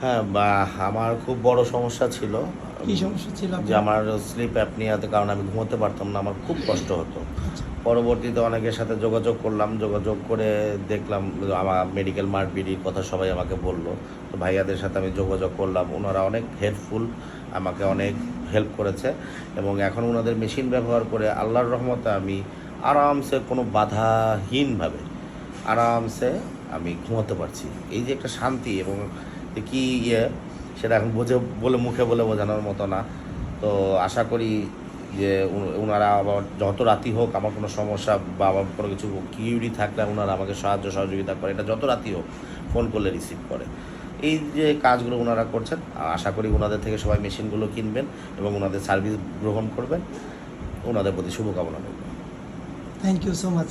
হ্যাঁ বা আমার খুব বড় সমস্যা ছিল। কি সমস্যা ছিল যে আমার স্লিপ অ্যাপনিয়াতে কারণে আমি ঘুমোতে পারতাম না আমার খুব কষ্ট হতো। পরবর্তীতে অনেকের সাথে যোগাযোগ করলাম যোগাযোগ করে দেখলাম আমার মেডিকেল মার্ট বিডির কথা সবাই আমাকে বলল। তো ভাইয়াদের সাথে আমি যোগাযোগ করলাম ওনারা অনেক হেল্পফুল আমাকে অনেক হেল্প করেছে এবং এখন ওনাদের মেশিন ব্যবহার করে আল্লাহর রহমতে আমি আরামসে কোনো বাধাহীনভাবে আরামসে আমি ঘুমোতে পারছি। এই যে একটা শান্তি এবং কি ইয়ে সেটা এখন বোঝে, বলে মুখে বলে বোঝানোর মতো না। তো আশা করি যে ওনারা আবার যত রাতি হোক আমার কোনো সমস্যা বা আমার কোনো কিছু কিউরি থাকলে ওনারা আমাকে সাহায্য, সহযোগিতা করে। এটা যত রাতি হোক ফোন করলে রিসিভ করে। এই যে কাজগুলো ওনারা করছেন, আশা করি ওনাদের থেকে সবাই মেশিনগুলো কিনবেন এবং ওনাদের সার্ভিস গ্রহণ করবেন। ওনাদের প্রতি শুভকামনা করবেন থ্যাংক ইউ সো মাচ